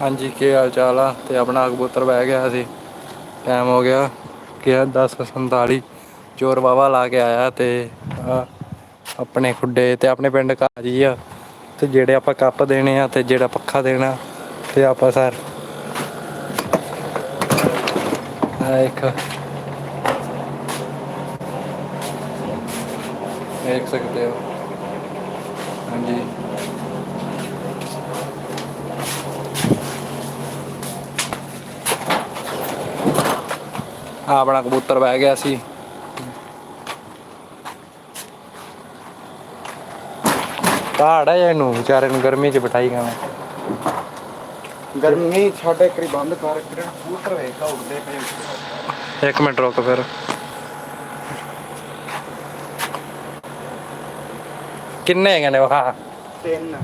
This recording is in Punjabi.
ਹਾਂਜੀ, ਕੀ ਹਾਲ ਚਾਲ ਆ? ਤੇ ਆਪਣਾ ਕਬੂਤਰ ਬਹਿ ਗਿਆ ਸੀ। ਟਾਈਮ ਹੋ ਗਿਆ ਕਿ 10:47 ਚੋਰ ਵਾਵਾ ਲਾ ਕੇ ਆਇਆ ਤੇ ਆਪਣੇ ਖੁੱਡੇ ਤੇ ਆਪਣੇ ਪਿੰਡ ਕਾਜੀ ਆ। ਤੇ ਜਿਹੜੇ ਆਪਾਂ ਕੱਪ ਦੇਣੇ ਆ ਤੇ ਜਿਹੜਾ ਪੱਖਾ ਦੇਣਾ ਤੇ ਆਪਾਂ ਸਰ ਆ ਇੱਕ। ਦੇਖ ਸਕਦੇ ਹੋ। ਹਾਂਜੀ। ਆ ਆਪਣਾ ਕਬੂਤਰ ਬਹਿ ਗਿਆ ਸੀ। ਕਾੜ ਹੈ ਇਹਨੂੰ ਵਿਚਾਰੇ ਨੂੰ ਗਰਮੀ 'ਚ ਬਿਠਾਈ ਗਾਣਾ ਗਰਮੀ ਛਾੜੇ ਕਰੀ ਬੰਦ ਕਰ ਕਿਰਨ ਕਬੂਤਰ ਵੇਖਾ ਉੱਡਦੇ ਪਏ ਇੱਕ ਮਿੰਟ ਰੁਕ ਫਿਰ। ਕਿੰਨੇ ਹੈਗੇ ਨੇ ਵਹਾ ਤਿੰਨ।